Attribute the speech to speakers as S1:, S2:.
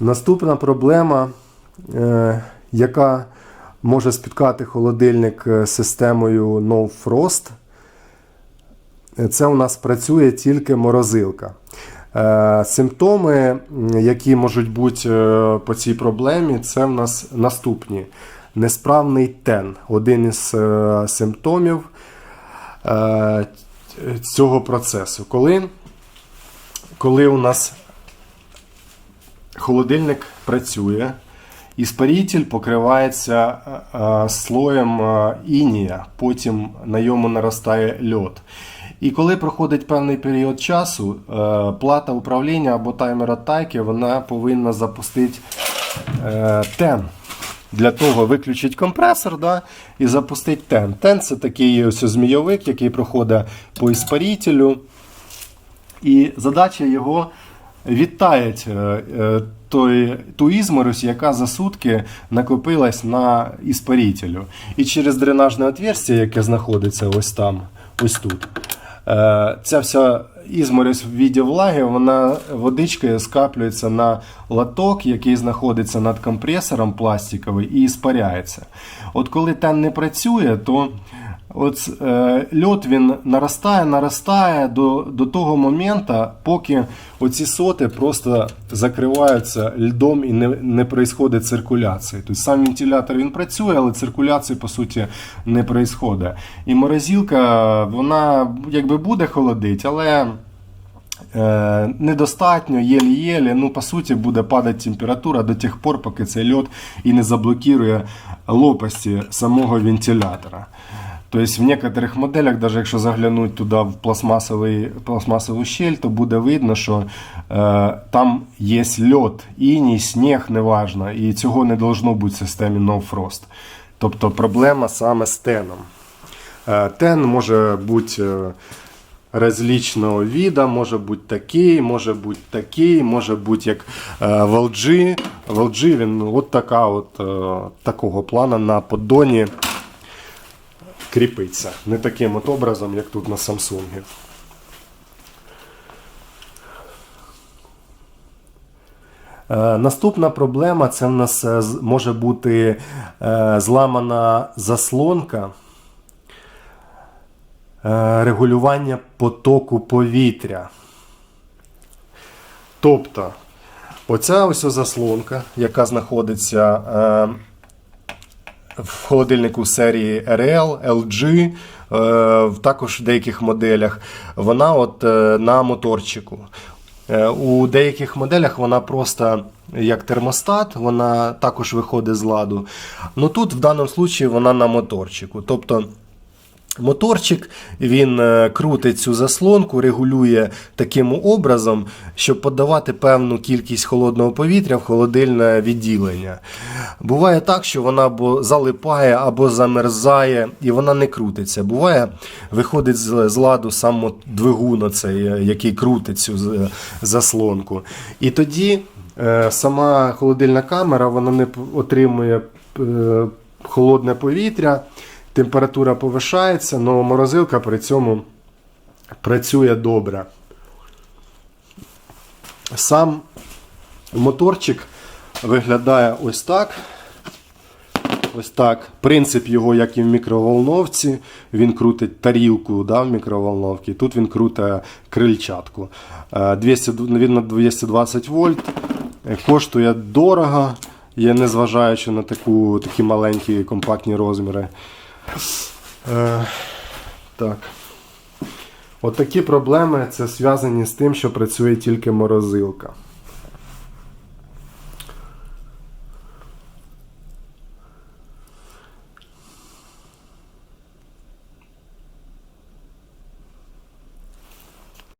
S1: Наступна проблема, е, яка може спіткати холодильник е, системою No Frost, е, це у нас працює тільки морозилка. Симптоми, які можуть бути по цій проблемі, це в нас наступні. Несправний тен. Один із симптомів цього процесу. Коли, коли у нас холодильник працює, іспаритель покривається е, е, слоєм е, інія, потім на ньому наростає льод. І коли проходить певний період часу, плата управління або таймер атаки вона повинна запустити тен. Для того виключить компресор да, і запустить тен. Тен це такий ось змійовик, який проходить по іспарителю. І задача його відтаять е, е, той, ту ізморозь, яка за сутки накопилась на іспарителю. І через дренажне отверстя, яке знаходиться ось там, ось тут. е, Ця вся ізморозь в віді влаги, вона водичкою скаплюється на латок, який знаходиться над компресором пластиковий, і іспаряється. От коли тен не працює, то От е, льот він наростає, наростає до, до того моменту, поки оці соти просто закриваються льдом і не, не происходить циркуляції. Тобто сам вентилятор він працює, але циркуляції по суті не происходить. І морозилка, вона якби буде холодить, але е, недостатньо, єлі-єлі. Ну, по суті, буде падати температура до тих пор, поки цей льот і не заблокує лопасті самого вентилятора. Тобто в некоторих моделях, навіть якщо заглянути туди в пластмасовий, пластмасову щель, то буде видно, що е, там є льод, іній, сніг, неважно, і цього не должно бути в системі No Frost. Тобто проблема саме з теном. Е, Тен може бути е, различного вида, може бути такий, може бути такий, може бути як е, в LG. LG він от така от, е, такого плану на поддоні кріпиться. Не таким от образом, як тут на Samsung. Е, Наступна проблема це в нас е, може бути е, зламана заслонка регулювання потоку повітря. Тобто, оця ось заслонка, яка знаходиться в холодильнику серії RL, LG, е, також в деяких моделях, вона от е, на моторчику. Е, У деяких моделях вона просто як термостат, вона також виходить з ладу. Ну тут в даному випадку вона на моторчику. Тобто Моторчик він е, крутить цю заслонку, регулює таким образом, щоб подавати певну кількість холодного повітря в холодильне відділення. Буває так, що вона або залипає, або замерзає, і вона не крутиться. Буває, виходить з, ладу сам двигун, оцей, е, який крутить цю з- заслонку. І тоді е, сама холодильна камера вона не отримує е, холодне повітря температура повишається, але морозилка при цьому працює добре. Сам моторчик виглядає ось так. Ось так. Принцип його, як і в мікроволновці, він крутить тарілку да, в мікроволновці. Тут він крутить крильчатку. Е, 200, він на 220 вольт. Е, Коштує дорого, незважаючи на таку, такі маленькі компактні розміри. Е, так. От проблеми це зв'язані з тим, що працює тільки морозилка.